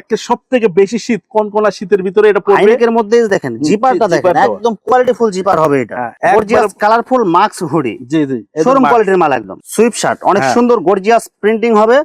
একটা সব থেকে বেশি শীত কনকনা শীতের ভিতরে এটা পড়বে। হাইনেকের মধ্যে দেখেন জিপারটা দেখেন। একদম কোয়ালিটিফুল জিপার হবে এটা। হ্যাঁ, গর্জিয়াস কালারফুল মাস্ক হুডি জি জি শোরুম কোয়ালিটির মাল একদম। সুইপ শার্ট অনেক হ্যাঁ। সুন্দর গর্জিয়াস প্রিন্টিং হবে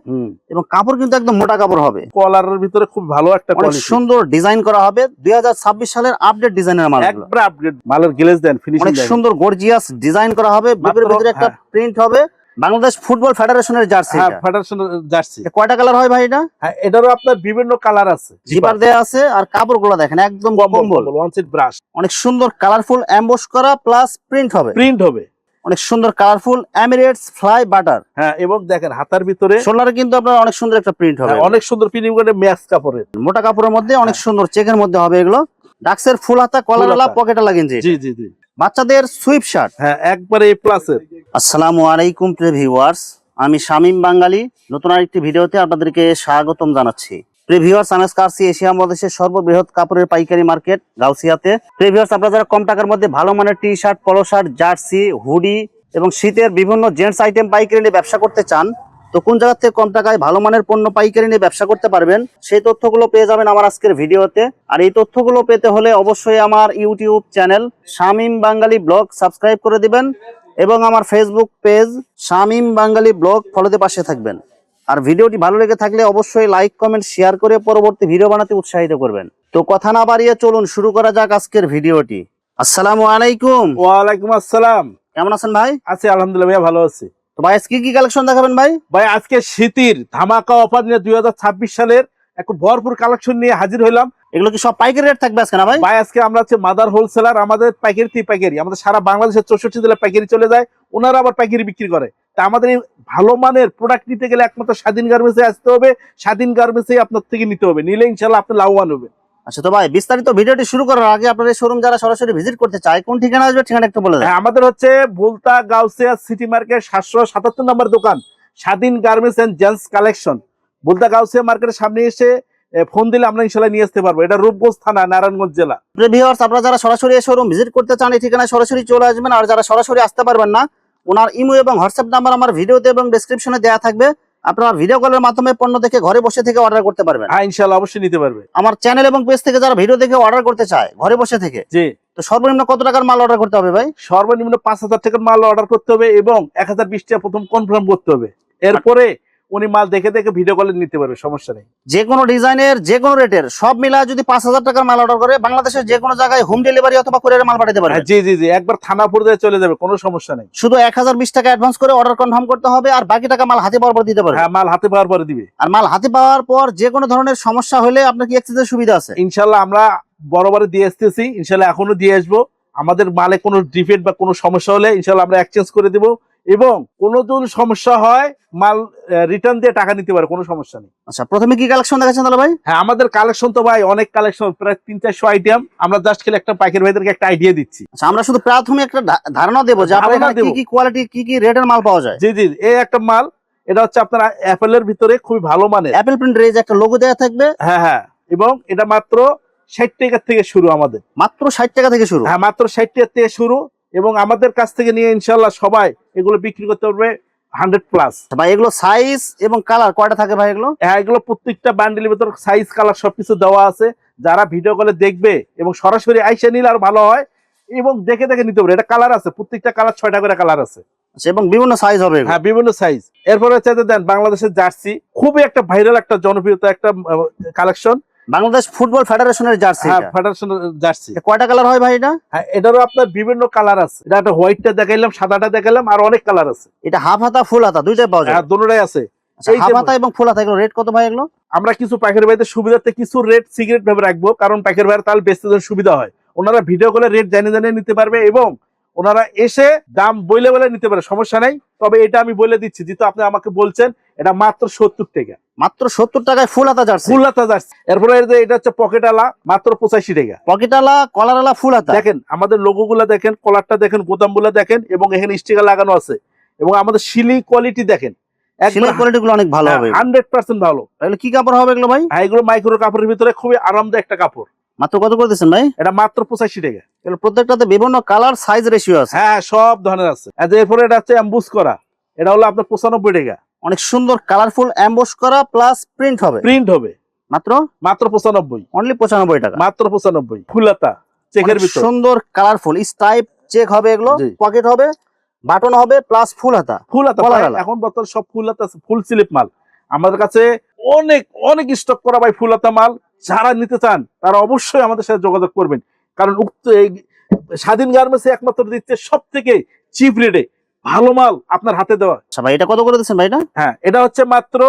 এবং কাপড় কিন্তু একদম মোটা কাপড় হবে। কলারের ভিতরে খুব ভালো একটা অনেক কোয়ালিটি সুন্দর ডিজাইন করা হবে। দুই হাজার ছাব্বিশ সালের আপডেট ডিজাইনের মাল। একবার আপগ্রেড মালের গ্লেজ দেন ফিনিশিং অনেক সুন্দর গর্জিয়াস ডিজাইন করা হবে। ভিতরে একটা হ্যাঁ। প্রিন্ট হবে। বাংলাদেশ ফুটবল ফেডারেশনের জার্সি হ্যাঁ ফেডারেশন জার্সি। কয়টা কালার হয় ভাই এটা? হ্যাঁ এটারও আপনার বিভিন্ন কালার আছে। জিপার দেয়া আছে আর কাপড়গুলো দেখেন একদম কম্বল ওয়ান সিট ব্রাশ অনেক সুন্দর কালারফুল এমবোস করা প্লাস প্রিন্ট হবে। প্রিন্ট হবে। অনেক সুন্দর কালারফুল এমিরেটস ফ্লাই বাটার হ্যাঁ এবং দেখেন হাতার ভিতরে শোল্ডারে কিন্তু আপনার অনেক সুন্দর একটা প্রিন্ট হবে। হ্যাঁ, অনেক সুন্দর প্রিন্টিং করে ম্যাক্স কাপড়ের। মোটা কাপড়ের মধ্যে অনেক সুন্দর চেকের মধ্যে হবে এগুলো। ডাক্সের ফুল হাতা কলারওয়ালা। পকেটে লাগিয়েছে জি জি জি। বাচ্চাদের সুইপ শার্ট হ্যাঁ একবারে এ প্লাসের আসসালামু আলাইকুম প্রিয় ভিউয়ার্স আমি শামিম বাঙালি। নতুন আরেকটি ভিডিওতে আপনাদেরকে স্বাগতম জানাচ্ছি। প্রিয় ভিউয়ার্স আমি এশিয়া মহাদেশের সর্ববৃহৎ কাপড়ের পাইকারি মার্কেট গাউসিয়াতে। প্রিয় ভিউয়ার্স আপনারা যারা কম টাকার মধ্যে ভালো মানের T shirt polo shirt jersey hoodie এবং শীতের বিভিন্ন জেন্টস আইটেম পাইকারি নিয়ে ব্যবসা করতে চান তো কোন জায়গার থেকে কম টাকায় ভালো মানের পণ্য পাইকারি নিয়ে ব্যবসা করতে পারবেন সেই তথ্যগুলো পেয়ে যাবেন আমার আজকের ভিডিওতে। আর এই তথ্যগুলো পেতে হলে অবশ্যই আমার YouTube channel Shamim Bangali blog subscribe করে দিবেন এবং আমার Facebook page Shamim Bangali blog ফলোতে পাশে থাকবেন। আর ভিডিওটি ভালো লেগে থাকলে অবশ্যই লাইক কমেন্ট শেয়ার করে পরবর্তী ভিডিও বানাতে উৎসাহিত করবেন। তো কথা না বাড়িয়ে চলুন শুরু করা যাক আজকের ভিডিওটি। আসসালামু আলাইকুম। ওয়ালাইকুম আসসালাম। কেমন আছেন ভাই? আছি আলহামদুলিল্লাহ ভাইয়া ভালো আছি। ভাই আজকে কি কি কালেকশন দেখাবেন ভাই? ভাই আজকে শীতির ধামাকা অফার নিয়ে দুই হাজার ছাব্বিশ সালের একটা ভরপুর কালেকশন নিয়ে হাজির হইলাম। এগুলো কি সব পাইকারি রেট থাকবে আজকে না ভাই? ভাই আজকে আমরা হচ্ছে মাদার হোলসেলার আমাদের পাইকারি থেকে পাইকারি আমাদের সারা বাংলাদেশের চৌষট্টি জেলায় পাইকারি চলে যায় ওনারা আবার পাইকারি বিক্রি করে। তা আমাদের এই ভালো মানের প্রোডাক্ট নিতে গেলে একমাত্র স্বাধীন গার্মেন্টসে আসতে হবে স্বাধীন গার্মেন্টসে আপনার থেকে নিতে হবে নিলে ইনশাল্লাহ আপনি লাভবান হবে আচ্ছা তো ভাই বিস্তারিত ভিডিওটি শুরু করার আগে আপনার শোরুম যারা সরাসরি ভিজিট করতে চায় কোন ঠিকানা আসবে ঠিকানা একটু বলে দেন। হ্যাঁ, আমাদের হচ্ছে ভুলতা গাউসিয়া সিটি মার্কেট সাতশো সাতাত্তর নম্বর দোকান স্বাধীন garments and gents collection Bhulta Gausia মার্কেটের সামনে এসে ফোন দিলে আমরা ইনশাল্লাহ নিয়ে আসতে পারব। এটা রূপগঞ্জ থানা নারায়ণগঞ্জ জেলা। ভিউয়ার্স আপনারা যারা সরাসরি এই শোরুম ভিজিট করতে চান এই ঠিকানায় সরাসরি চলে আসবেন। আর যারা সরাসরি আসতে পারবেন না ওনার ইমো এবং হোয়াটসঅ্যাপ নাম্বার আমার ভিডিওতে এবং ডেসক্রিপশনে দেওয়া থাকবে। আপনারা ভিডিও কলের মাধ্যমে পণ্য দেখে ঘরে বসে থেকে অর্ডার করতে পারবেন। হ্যাঁ ইনশাআল্লাহ অবশ্যই নিতে পারবে। আমার চ্যানেল এবং পেজ থেকে যারা ভিডিও দেখে অর্ডার করতে চায় ঘরে বসে থেকে জি। তো সর্বনিম্ন কত টাকার মাল অর্ডার করতে হবে ভাই? সর্বনিম্ন পাঁচ হাজার টাকার মাল অর্ডার করতে হবে এবং এক হাজার বিশ টাকা প্রথম কনফার্ম করতে হবে। এরপরে উনি মাল দেখে দেখে ভিডিও কলে নিতে পারবে সমস্যা নেই। যে কোনো ডিজাইনের যে কোনো রেটের সব মিলা যদি পাঁচ হাজার টাকার মাল অর্ডার করে বাংলাদেশের যে কোনো জায়গায় হোম ডেলিভারি অথবা কুরিয়ারে মাল পাঠাতে পারবে। হ্যাঁ, জি জি জি একবার থানা পর্যায়ে চলে যাবে কোনো সমস্যা নেই। শুধু এক হাজার বিশ টাকা অ্যাডভান্স করে অর্ডার কনফার্ম করতে হবে আর বাকি টাকা মাল হাতে পাওয়ার পর দিতে পারবে। হ্যাঁ মাল হাতে পাওয়ার পরে দিবে। আর মাল হাতে পাওয়ার পর যে কোনো ধরনের সমস্যা হলে আপনার কি এক্সচেঞ্জের সুবিধা আছে? ইনশাল্লাহ আমরা বরাবর দিয়ে আসতেছি ইনশাল্লাহ এখনও দিয়ে আসব। আমাদের মালে কোনো ডিফেক্ট বা কোনো সমস্যা হলে ইনশাল্লাহ আমরা এক্সচেঞ্জ করে দিব। এবং কোনো যদি সমস্যা হয় মাল রিটার্ন দিয়ে টাকা নিতে পারে কোনো সমস্যা নেই। আচ্ছা প্রথমে কি কালেকশন দেখাচ্ছেন তাহলে ভাই? হ্যাঁ আমাদের কালেকশন তো ভাই অনেক কালেকশন প্রায় তিন চারশো আইটেম আমরা জাস্ট খেলে একটা পাইকারি ভাইদেরকে একটা আইডিয়া দিচ্ছি। আচ্ছা আমরা শুধু প্রাথমিক একটা ধারণা দেবো যে আপনার কি দেবো। কি কোয়ালিটি কি কি রেটের মাল পাওয়া যায়? জি জি এই একটা মাল এটা হচ্ছে আপনার অ্যাপেলের ভিতরে খুবই ভালো মানের। অ্যাপেল প্রিন্ট রেজ একটা লোগো দেওয়া থাকবে? হ্যাঁ হ্যাঁ এবং এটা মাত্র ষাট টাকা থেকে শুরু আমাদের। মাত্র ষাট টাকা থেকে শুরু? হ্যাঁ মাত্র ষাট টাকা থেকে শুরু। এবং আমাদের কাছ থেকে নিয়ে ইনশাল্লাহ সবাই এগুলো বিক্রি করতে পারবে হান্ড্রেড প্লাস ভাই এগুলো সাইজ এবং কালার কয়টা থাকে ভাই এগুলো? হ্যাঁ এগুলো প্রত্যেকটা বান্ডেলের ভিতর সাইজ কালার সবকিছু দেওয়া আছে। যারা ভিডিও কলে দেখবে এবং সরাসরি আইসা নিলে আর ভালো হয় এবং দেখে দেখে নিতে পারে এটা কালার আছে প্রত্যেকটা কালার ছয়টা করে কালার আছে। আচ্ছা, এবং বিভিন্ন সাইজ হবে। হ্যাঁ বিভিন্ন সাইজ এরপরে চাইতে দেন বাংলাদেশের জার্সি খুবই একটা ভাইরাল একটা জনপ্রিয়তা একটা কালেকশন বাংলাদেশ ফুটবল ফেডারেশনের জার্সি হ্যাঁ এটা। Federation jersey. কয়টা কালার হয় ভাই এটা? হ্যাঁ এটারও আপনার বিভিন্ন কালার আছে। এটা একটা হোয়াইটটা দেখাইলাম সাদাটা দেখাইলাম আর অনেক কালার আছে। এটা হাফ হাতা ফুল হাতা দুইটাই পাওয়া যায়। হ্যাঁ দুটোটাই আছে। আচ্ছা, হাফ হাতা এবং ফুল হাতা এগুলো রেট কত ভাই এগুলো? আমরা কিছু পাইকারি ভাইদের সুবিধাতে কিছু রেট সিগারেট ভাবে রাখব কারণ পাইকারি ভাইয়ের তাহলে বেচতে সুবিধা হয়। ওনারা ভিডিও করে রেট জানিয়ে জানিয়ে নিতে পারবে এবং ওনারা এসে দাম বইলে বলে নিতে পারে সমস্যা নাই। তবে এটা আমি বলে দিচ্ছি যেহেতু আপনি আমাকে বলছেন এটা মাত্র সত্তর টাকা। মাত্র সত্তর টাকায় ফুল হাতা জার্সি? ফুল হাতা যাচ্ছে এরপরে এটা হচ্ছে পকেট আলা মাত্র পঁচাশি টাকা। পকেটালা কলারালা ফুল হাতা? দেখেন আমাদের লোগো গুলা দেখেন কলারটা দেখেন গোদামগুলা দেখেন এবং এখানে স্টিকার লাগানো আছে। এবং আমাদের শিলি কোয়ালিটি দেখেন সিলাই কোয়ালিটি গুলো অনেক ভালো হবে। হান্ড্রেড পার্সেন্ট ভালো। কি কাপড় হবে এগুলো ভাই? হ্যাঁ এগুলো মাইক্রো কাপড়ের ভিতরে খুবই আরামদায়ক একটা কাপড়। মাত্র কত করে দিচ্ছেন ভাই? এটা মাত্র পঁচাশি টাকা। এগুলো প্রত্যেকটাতে বিভিন্ন কালার সাইজ রেশিও আছে। হ্যাঁ সব ধরনের আছে। এরপরে এটা হচ্ছে অ্যাম্বুস করা। এটা হলো আপনার পঁচানব্বই টাকা। অনেক সুন্দর কালারফুল এমবোস করা প্লাস প্রিন্ট হবে। প্রিন্ট হবে। মাত্র? মাত্র পঁচানব্বই। অনলি পঁচানব্বই টাকা। মাত্র পঁচানব্বই। ফুলাতা চেকের ভিতর। সুন্দর কালারফুল স্টাইপ চেক হবে এগুলো পকেট হবে বাটন হবে প্লাস ফুল হাতা। ফুল হাতা এখন বর্তমানে সব ফুল হাতা ফুল স্লিপ মাল। আমাদের কাছে অনেক অনেক স্টক করা ভাই ফুল হাতা মাল। যারা নিতে চান তারা অবশ্যই আমাদের সাথে যোগাযোগ করবেন। কারণ উক্ত এই স্বাধীন গার্মেন্টস একমাত্র দিচ্ছে সব থেকে চিপ রেটে ভালো মাল আপনার হাতে দেওয়া। আচ্ছা ভাই এটা কত করে দিচ্ছেন ভাই এটা? হ্যাঁ এটা হচ্ছে মাত্র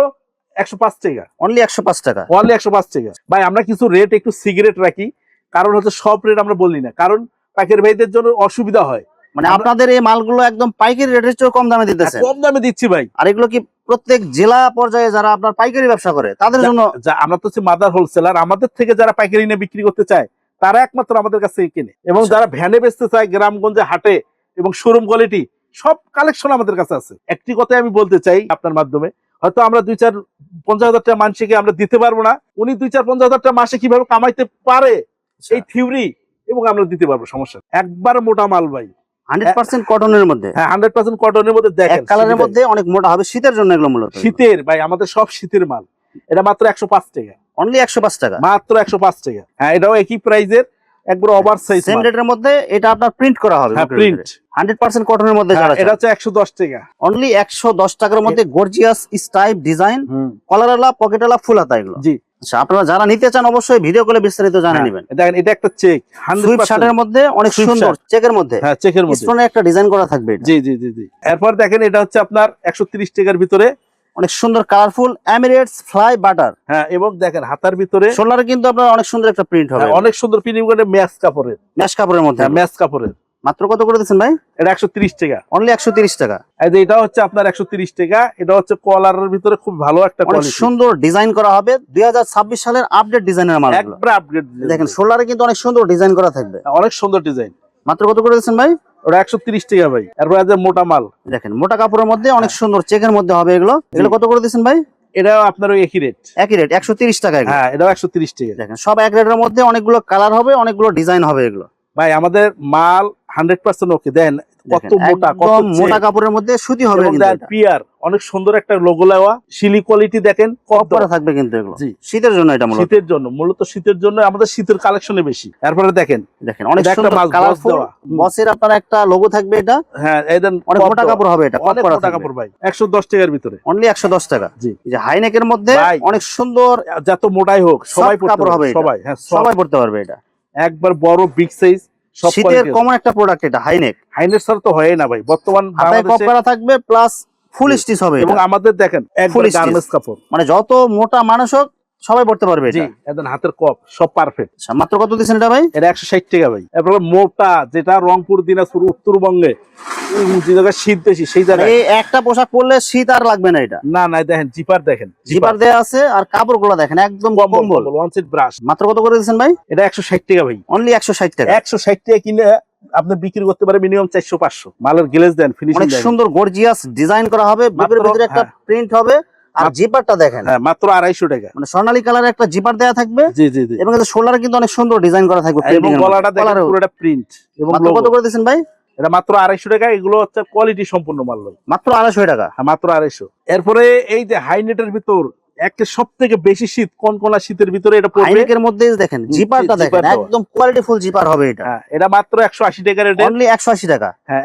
একশো পাঁচ টাকা। অনলি একশো পাঁচ টাকা? ওয়ানলি একশো পাঁচ টাকা। ভাই আমরা কিছু রেট একটু সিগারেট রাখি। কারণ হচ্ছে সব রেট আমরা বলি না। কারণ পাকের ভাইদের জন্য অসুবিধা হয়। মানে আপনাদের এই মালগুলো একদম পাইকারি রেটের চেয়ে কম দামে দিতেছে কম দামে দিচ্ছি ভাই। আর এগুলো কি প্রত্যেক জেলা পর্যায়ে যারা আপনার পাইকারি ব্যবসা করে তাদের জন্য আমরা তো হচ্ছে মাদার হোলসেলার আমাদের থেকে যারা পাইকারি নিয়ে বিক্রি করতে চায় তারা একমাত্র আমাদের কাছ কেনে। এবং আচ্ছা। যারা ভ্যানে বেচতে চায় গ্রামগঞ্জে হাটে এবং শোরুম কোয়ালিটি সব কালেকশন আমাদের কাছে আছে। একটি কথাই আমি বলতে চাই আপনার মাধ্যমে হয়তো আমরা দুই চার পঞ্চাশ হাজার টাকা মানুষকে আমরা দিতে পারব না উনি দুই চার পঞ্চাশ হাজার টাকা মাসে কীভাবে কামাইতে পারে সেই থিওরি এবং আমরা দিতে পারব সমস্যা একবার মোটা মাল ভাই। হান্ড্রেড পার্সেন্ট কটনের মধ্যে? হ্যাঁ কটনের মধ্যে এক দেখেন কালারের মধ্যে অনেক মোটা হবে শীতের জন্য এগুলো মূলত। শীতের ভাই আমাদের সব শীতের মাল। এটা মাত্র একশো পাঁচ টাকা। অনলি একশো পাঁচ টাকা। মাত্র একশো পাঁচ টাকা। হ্যাঁ এটাও একই প্রাইজের একবার ওভার সাইজ সেম রেটের মধ্যে এটা আপনার প্রিন্ট করা হবে হ্যাঁ প্রিন্ট হান্ড্রেড পার্সেন্ট কটনের মধ্যে যারা এটা হচ্ছে একশো দশ টাকা। অনলি একশো দশ টাকার মধ্যে গর্জিয়াস স্টাইপ ডিজাইন কলারওয়ালা পকেটওয়ালা ফুল হাতা এগুলো। জি। আচ্ছা আপনারা যারা নিতে চান অবশ্যই ভিডিও কলে বিস্তারিত জানে হ্যাঁ, নেবেন। দেখেন এটা একটা চেক সুইপ শার্টের মধ্যে অনেক সুন্দর চেকের মধ্যে। হ্যাঁ চেকের মধ্যে। স্টোনে একটা ডিজাইন করা থাকবে জি জি জি জি। এরপর দেখেন এটা হচ্ছে আপনার একশো তিরিশ টাকার ভিতরে অনেক সুন্দর কালারফুল এমিরেটস ফ্লাই বাটার হ্যাঁ এবং দেখেন হাতার ভিতরে শোল্ডারে কিন্তু আপনার অনেক সুন্দর একটা প্রিন্ট হবে। হ্যাঁ, অনেক সুন্দর ফিনিং করে ম্যাচ কাপড়ের। ম্যাশ কাপড়ের মধ্যে। হ্যাঁ ম্যাচ কাপড়ের। মাত্র কত করে দিচ্ছেন ভাই? এটা একশো তিরিশ টাকা। অনলি একশো তিরিশ টাকা। এটা হচ্ছে আপনার একশো তিরিশ টাকা। এটা হচ্ছে কলারের ভিতরে খুব ভালো একটা সুন্দর ডিজাইন করা হবে। দুই হাজার ছাব্বিশ সালের আপডেট ডিজাইনের মাল আপগ্রেড দেখেন শোল্ডারে কিন্তু অনেক সুন্দর ডিজাইন করা থাকবে। অনেক সুন্দর ডিজাইন মাত্র কত করে দিচ্ছেন ভাই? ওটা একশো তিরিশ টাকা ভাই। এরপর আছে মোটা মাল। দেখেন মোটা কাপড়ের মধ্যে অনেক সুন্দর চেকের মধ্যে হবে এগুলো। এগুলো কত করে দিচ্ছেন ভাই? এটাও আপনার ওই একই রেট একই রেট একশো তিরিশ টাকা। হ্যাঁ এটাও একশো তিরিশ টাকা। দেখেন সব এক রেটের মধ্যে অনেকগুলো কালার হবে অনেকগুলো ডিজাইন হবে এগুলো। ভাই আমাদের মাল হান্ড্রেড পার্সেন্ট ওকে দেন কত মোটা কত মোটা কাপড়ের মধ্যে সুতি হবে কিন্তু পিয়ার অনেক সুন্দর একটা লোগো লাগা শিলি কোয়ালিটি দেখেন থাকবে কিন্তু এগুলো? শীতের জন্য এটা মূলত। শীতের জন্য মূলত শীতের জন্য আমাদের শীতের কালেকশনে বেশি। দেখেন দেখেন অনেক সুন্দর কালারফুল বসের আপনার একটা লোগো থাকবে এটা। হ্যাঁ অনেক মোটা কাপড় হবে এটা অনেক মোটা কাপড় ভাই একশো দশ টাকার ভিতরে। অনলি একশো দশ টাকা। জি। এই যে হাইনেকের মধ্যে অনেক সুন্দর যত মোটাই হোক সবাই পড়তে কাপড় হবে সবাই হ্যাঁ সবাই পড়তে পারবে এটা। একবার বড় বিগ সাইজ শীতের কমন একটা প্রোডাক্ট এটা high neck high neck sir তো হয় না ভাই। বর্তমান হাতায় কপ করা থাকবে প্লাস ফুল স্টিচ হবে এবং আমাদের দেখেন গার্মেন্টস কাপড়। মানে যত মোটা মানুষ হোক সবাই পড়তে পারবে জি একদম হাতের কপ সব পারফেক্ট আচ্ছা, মাত্র কত দিচ্ছেন এটা ভাই? এটা একশো ষাট টাকা ভাই। এরপরে মোটা যেটা রংপুর দিনাজপুর উত্তরবঙ্গে যে জায়গায় শীত বেশি সেই জায়গায়। একটা পোশাক পরলে শীত আর লাগবে না এটা। না না দেখেন জিপার দেখেন জিপার। দেয়া আছে আর কাপড়গুলো দেখেন একদম কম্বল কম্বল ওয়ান সেট ব্রাশ মাত্র কত করে দিচ্ছেন ভাই? এটা একশো ষাট টাকা ভাই। অনলি একশো ষাট টাকা। একশো ষাট টাকা কিনে আপনি বিক্রি করতে পারে মিনিমাম চারশো পাঁচশো। মালের গ্লেজ দেন ফিনিশিং সুন্দর গর্জিয়াস ডিজাইন করা হবে। ভিতরে একটা হ্যাঁ। প্রিন্ট হবে আর জিপারটা দেখেন। হ্যাঁ মাত্র আড়াইশো টাকা। মানে স্বর্ণালী কালার একটা জিপার দেওয়া থাকবে। জি জি জি। এবং শোল্ডারে কিন্তু অনেক সুন্দর ডিজাইন করা থাকবে এবং printing গলাটা পুরোটা প্রিন্ট এবং কত করে দিচ্ছেন ভাই? এটা মাত্র আড়াইশো টাকা এগুলো হচ্ছে কোয়ালিটি সম্পূর্ণ মাল মাত্র আড়াইশো টাকা? হ্যাঁ, মাত্র আড়াইশো। এরপরে এই যে হাই নেটের ভিতর একে সব থেকে বেশি শীত কোন কোন শীতের ভিতরে এটা হাইনেকের মধ্যে দেখেন জিপারটা দেখেন একদম কোয়ালিটি ফুল জিপার হবে এটা। হ্যাঁ এটা মাত্র একশো আশি টাকা রেটে অনলি টাকা। হ্যাঁ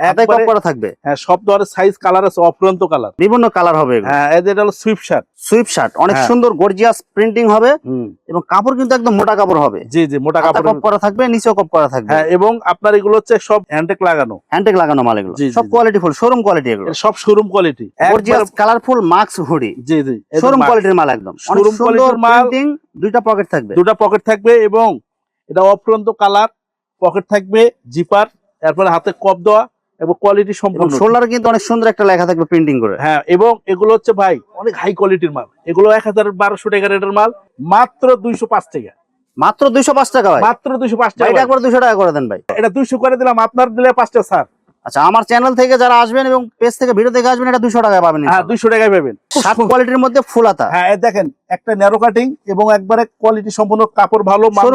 করা থাকবে। হ্যাঁ সব ধরনের সাইজ কালার আছে কালার বিভিন্ন কালার হবে হ্যাঁ এটা হলো শার্ট সুইপ শার্ট অনেক হ্যাঁ। সুন্দর গর্জিয়াস প্রিন্টিং হবে এবং কাপড় কিন্তু একদম মোটা কাপড় হবে। জি জি মোটা কাপড় কপ করা থাকবে নিচেও কপ করা থাকবে। হ্যাঁ এবং আপনার এগুলো হচ্ছে সব হ্যান্ডেক লাগানো। হ্যান্ডেক লাগানো মাল এগুলো। সব কোয়ালিটি ফুল শোরুম কোয়ালিটি এগুলো। সব showroom quality gorgeous colourful mask hoodie জি জি শোরুম কোয়ালিটির মাল একদম। অনেক Showroom মাল। প্রিন্টিং দুইটা পকেট থাকবে। দুটা পকেট থাকবে এবং এটা অপ্রান্ত কালার পকেট থাকবে জিপার তারপরে হাতে কপ দেওয়া। এবং কোয়ালিটি সম্পূর্ণ শোল্ডারে কিন্তু অনেক সুন্দর একটা লেখা থাকবে প্রিন্টিং করে। হ্যাঁ এবং এগুলো হচ্ছে ভাই অনেক হাই কোয়ালিটির মাল। এগুলো এক হাজার বারোশো টাকা রেটের মাল মাত্র দুইশো পাঁচ টাকা। মাত্র দুইশো পাঁচ টাকা ভাই? মাত্র দুইশো পাঁচ টাকা এটা একবার দুশো টাকা করে দেন ভাই। এটা দুইশো করে দিলাম আপনার দিলে পাঁচটা স্যার। আচ্ছা আমার চ্যানেল থেকে যারা আসবেন এবং পেজ থেকে ভিডিও দেখে আসবেন এটা দুশো টাকা পাবেন হ্যাঁ দুইশো টাকায় পাবেন। সাত কোয়ালিটির মধ্যে ফুলাতা হ্যাঁ দেখেন একটা ন্যারো কাটিং এবং একবারে কোয়ালিটি সম্পূর্ণ কাপড় ভালো মাল।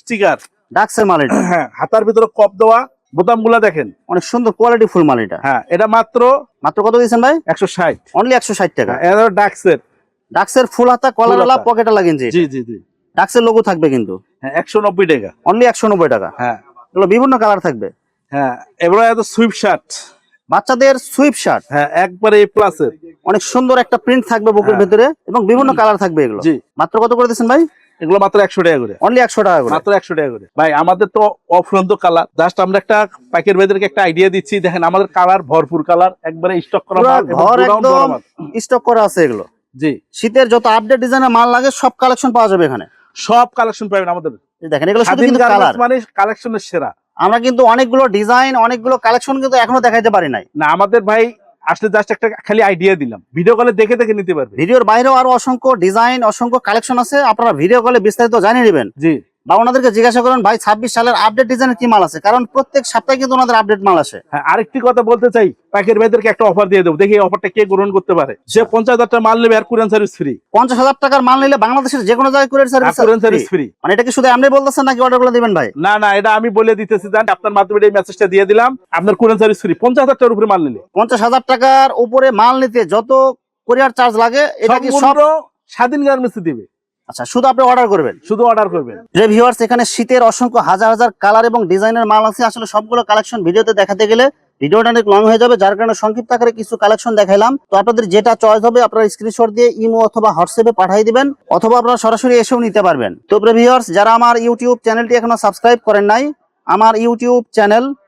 স্টিকার ডাক্সের মাল। হ্যাঁ হাতার ভিতরে কপ দেওয়া বোতামগুলা দেখেন। অনেক সুন্দর কোয়ালিটি ফুল মাল এটা। হ্যাঁ এটা মাত্র মাত্র কত দিয়েছেন ভাই? একশো ষাট। অনলি একশো ষাট টাকা। এটা ডাক্সের ডাক্সের ফুল হাতা কলার ফুল ওলা পকেটে লাগেন জি জি জি। ডাক্সের লোগো থাকবে কিন্তু। হ্যাঁ একশো নব্বই টাকা। অনলি একশো নব্বই টাকা। হ্যাঁ। এগুলো বিভিন্ন কালার থাকবে। হ্যাঁ এবারে এত সুইপ শার্ট বাচ্চাদের সুইপ শার্ট হ্যাঁ একবারে এ প্লাসের অনেক সুন্দর একটা প্রিন্ট থাকবে বুকের হ্যাঁ। ভেতরে এবং বিভিন্ন কালার থাকবে এগুলো। জি। মাত্র কত করে দিচ্ছেন ভাই? এগুলো মাত্র একশো টাকা করে। অনলি একশো টাকা করে। মাত্র একশো টাকা করে। ভাই আমাদের তো অফুরন্ত কালার জাস্ট আমরা একটা প্যাকের ভাইদেরকে একটা আইডিয়া দিচ্ছি দেখেন আমাদের কালার ভরপুর কালার একবারে স্টক করা। স্টক করা আছে এগুলো। জি। শীতের যত আপডেট ডিজাইনের মাল লাগে সব কালেকশন পাওয়া যাবে এখানে। সব কালেকশন পাবেন আমাদের। দেখেন এগুলো শুধু কিন্তু কালার মানে কালেকশনের সেরা। আমরা কিন্তু অনেকগুলো ডিজাইন অনেকগুলো কালেকশন কিন্তু এখনও দেখাইতে পারি নাই। না আমাদের ভাই আসলে জাস্ট একটা খালি আইডিয়া দিলাম। ভিডিও কলে দেখে দেখে নিতে পারবে। ভিডিওর বাইরেও আরও অসংখ্য ডিজাইন অসংখ্য কালেকশন আছে। আপনারা ভিডিও কলে বিস্তারিত জানিয়ে নেবেন। জি। বা ওনাদেরকে জিজ্ঞাসা করেন ভাই ছাব্বিশ সালের আপডেট ডিজাইনের কি মাল আছে? কারণ প্রত্যেক সপ্তাহে কিন্তু ওনাদের আপডেট মাল আসে। হ্যাঁ আরেকটি কথা বলতে চাই ভাইদেরকে একটা অফার দিয়ে দেবো। দেখি এই অফারটা কে গ্রহণ করতে পারে। সে পঞ্চাশ হাজার টাকা মাল নেবে আর কুরিয়ান সার্ভিস ফ্রি পঞ্চাশ হাজার টাকার মাল নিলে বাংলাদেশের যে কোনো জায়গায় কুরিয়ান সার্ভিস ফ্রি মানে এটা কি শুধু আপনি বলতেছেন নাকি অর্ডার করে দিবেন ভাই? না না এটা আমি বলে দিতেছি জান আপনার মাধ্যমে এই মেসেজটা দিয়ে দিলাম। আপনার কুরিয়ান সার্ভিস ফ্রি পঞ্চাশ হাজার টাকার উপরে মাল নিলে। পঞ্চাশ হাজার টাকার উপরে মাল নিতে যত কুরিয়ার চার্জ লাগে এটা কি সব স্বাধীন গার্মেন্টস দিবে। আচ্ছা শুধু আপনি অর্ডার করবেন? শুধু অর্ডার করবেন। যে ভিউয়ার্স এখানে শীতের অসংখ্য হাজার হাজার কালার এবং ডিজাইনের মাল আছে আসলে সবগুলো কালেকশন ভিডিওতে দেখাতে গেলে ভিডিওটা অনেক লং হয়ে যাবে যার কারণে সংক্ষিপ্ত আকারে কিছু কালেকশন দেখাইলাম। তো আপনাদের যেটা চয়েস হবে আপনারা স্ক্রিনশট দিয়ে ইমো অথবা হোয়াটসঅ্যাপে পাঠিয়ে দিবেন অথবা আপনারা সরাসরি এসেও নিতে পারবেন। তো ভিউয়ার্স যারা আমার ইউটিউব চ্যানেলটি এখনও সাবস্ক্রাইব করেন নাই আমার YouTube channel